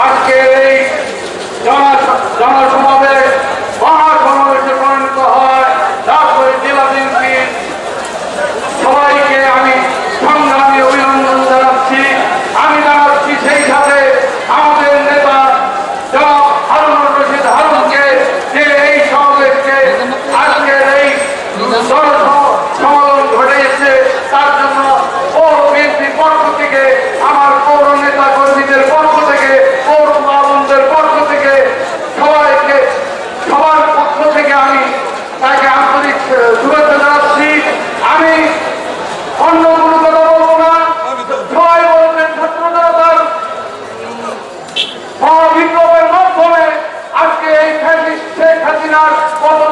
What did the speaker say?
আজকে এই জনসভা শুভেচ্ছা জানাচ্ছি, আমি অন্য কোনো কথা বলব না। সবাই বলবেন ছাত্র জনতার মহাবিপ্লবের মাধ্যমে আজকে এই শেখ হাসিনার পতন